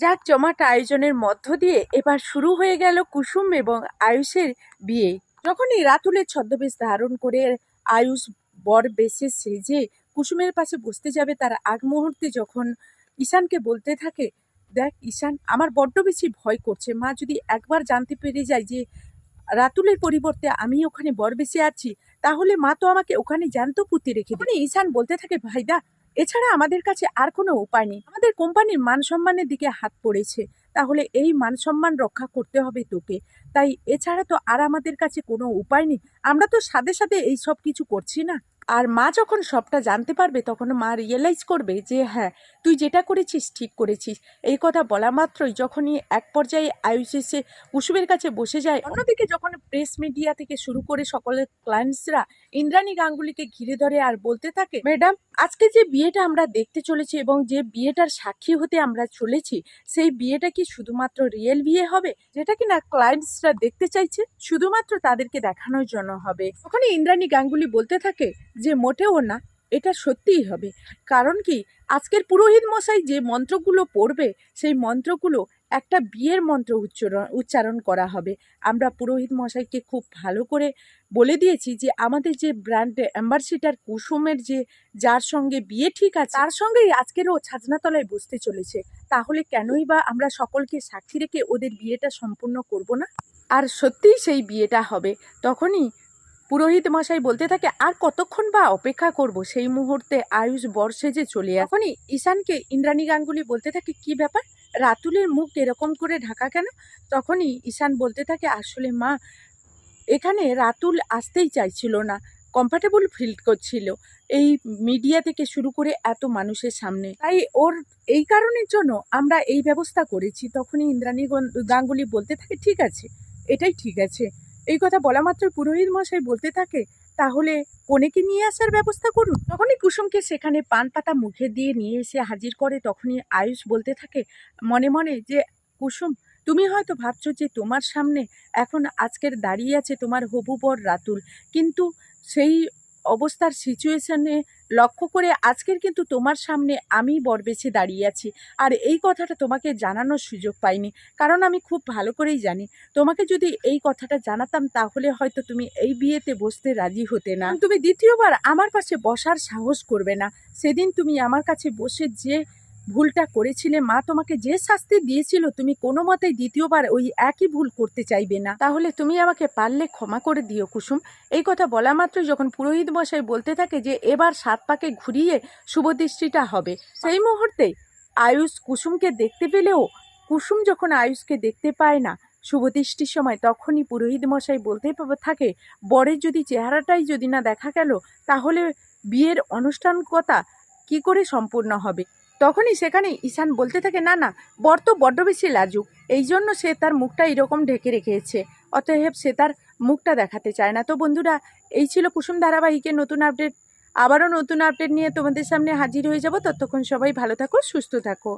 যাক জমাট আয়োজনের মধ্য দিয়ে এবার শুরু হয়ে গেল কুসুম এবং আয়ুষের বিয়ে। যখনই রাতুলের ছদ্মবেশ ধারণ করে আয়ুষ বর বেশে সেজে কুসুমের পাশে বসতে যাবে, তার আগ মুহূর্তে যখন ঈশানকে বলতে থাকে, দেখ ঈশান, আমার বড্ড বেশি ভয় করছে। মা যদি একবার জানতে পেরে যায় যে রাতুলের পরিবর্তে আমি ওখানে বর বেশি আছি, তাহলে মা তো আমাকে ওখানে জ্যান্ত পুঁতে রেখে ঈশান বলতে থাকে, ভাইদা এছাড়া আমাদের কাছে আর কোনো উপায় নেই। আমাদের কোম্পানির মান সম্মানের দিকে হাত পড়েছে। তাহলে এই মান সম্মান রক্ষা করতে হবে তোকে। তাই এছাড়া তো আর আমাদের কাছে কোনো উপায় নেই। আমরা তো সাথে সাথে এই সব কিছু করছি না। আর মা যখন সবটা জানতে পারবে, তখন মা রিয়েলাইজ করবে যে হ্যাঁ তুই যেটা করেছিস ঠিক করেছিস। এই কথা বলা মাত্রই যখনই এক পর্যায়ে আয়ুষ এসে কুসুমের কাছে বসে যায়, অন্যদিকে যখন প্রেস মিডিয়া থেকে শুরু করে সকলের ক্লায়েন্টসরা ইন্দ্রাণী গাঙ্গুলিকে ঘিরে ধরে আর বলতে থাকে, ম্যাডাম, আজকে যে বিয়েটা আমরা দেখতে চলেছি এবং যে বিয়েটার সাক্ষী হতে আমরা চলেছি, সেই বিয়েটা কি শুধুমাত্র রিয়েল বিয়ে হবে? যেটা কিনা ক্লায়েন্টসরা দেখতে চাইছে, শুধুমাত্র তাদেরকে দেখানোর জন্য হবে। ওখানে ইন্দ্রাণী গাঙ্গুলি বলতে থাকে যে মোটেও না, এটা সত্যিই হবে। কারণ কি, আজকের পুরোহিত মশাই যে মন্ত্রগুলো পড়বে, সেই মন্ত্রগুলো একটা বিয়ের মন্ত্র উচ্চারণ উচ্চারণ করা হবে। আমরা পুরোহিত মশাইকে খুব ভালো করে বলে দিয়েছি যে, আমাদের যে ব্র্যান্ড অ্যাম্বাসিডার কুসুমের যে, যার সঙ্গে বিয়ে ঠিক আছে, তার সঙ্গেই আজকেরও ছাজনাতলায় বসতে চলেছে। তাহলে কেনই বা আমরা সকলকে সাক্ষী রেখে ওদের বিয়েটা সম্পূর্ণ করব না? আর সত্যিই সেই বিয়েটা হবে। তখনই পুরোহিত মশাই বলতে থাকে, আর কতক্ষণ বা অপেক্ষা করব? সেই মুহূর্তে আয়ুষ বর্ষে যে চলে আসে। তখনই ঈশানকে ইন্দ্রাণী গাঙ্গুলি বলতে থাকে, কি ব্যাপার? রাতুলের মুখ এরকম করে ঢাকা কেন? তখনই ঈশান বলতে থাকে, আসলে মা, এখানে রাতুল আসতেই চাইছিল না কমফর্টেবল ফিল করছিল। এই মিডিয়া থেকে শুরু করে এত মানুষের সামনে। তাই ওর এই কারণের জন্য আমরা এই ব্যবস্থা করেছি। তখনই ইন্দ্রাণী গাঙ্গুলি বলতে থাকে, ঠিক আছে, এটাই ঠিক আছে। এই কথা বলা মাত্র পুরোহিত মশাই বলতে থাকে, তাহলে কনেকে নিয়ে আসার ব্যবস্থা করুন। তখনই কুসুমকে সেখানে পান পাতা মুখে দিয়ে নিয়ে এসে হাজির করে, তখনই আয়ুষ বলতে থাকে, মনে মনে যে, কুসুম, তুমি হয়তো ভাবছ যে, তোমার সামনে এখন আজকের দাঁড়িয়ে আছে তোমার হবু বর রাতুল, কিন্তু সেই অবস্থার সিচুয়েশনে লক্ষ্য করে আজকের কিন্তু তোমার সামনে আমি বর বেছে দাঁড়িয়ে আছি। আর এই কথাটা তোমাকে জানানোর সুযোগ পাইনি। কারণ আমি খুব ভালো করেই জানি। তোমাকে যদি এই কথাটা জানাতাম তাহলে হয়তো তুমি এই বিয়েতে বসতে রাজি হতে না। তুমি দ্বিতীয়বার আমার পাশে বসার সাহস করবে না। সেদিন তুমি আমার কাছে বসে যে ভুলটা করেছিলে, মা তোমাকে যে শাস্তি দিয়েছিল, তুমি কোনো মতেই দ্বিতীয়বার ওই একই ভুল করতে চাইবে না। তাহলে তুমি আমাকে পারলে ক্ষমা করে দিও, কুসুম। এই কথা বলা মাত্রই যখন পুরোহিত মশাই বলতে থাকে যে, এবার সাত পাকে ঘুরিয়ে শুভদৃষ্টিটা হবে, সেই মুহূর্তে আয়ুষ কুসুমকে দেখতে পেলেও, কুসুম যখন আয়ুষকে দেখতে পায় না শুভদৃষ্টির সময় তখনই পুরোহিত মশাই বলতে থাকে, বরের যদি চেহারাটাই যদি না দেখা গেল, তাহলে বিয়ের অনুষ্ঠান কথা কি করে সম্পূর্ণ হবে? তখনই সেখানে ঈশান বলতে থাকে, না না, বর তো বড্ড বেশি লাজুক। এই জন্য সে তার মুখটা এরকম ঢেকে রেখেছে। অতএব সে তার মুখটা দেখাতে চায় না। তো বন্ধুরা, এই ছিল কুসুম ধারাবাহিকের নতুন আপডেট। আবারও নতুন আপডেট নিয়ে তোমাদের সামনে হাজির হয়ে যাব। ততক্ষণ সবাই ভালো থাকো, সুস্থ থাকো।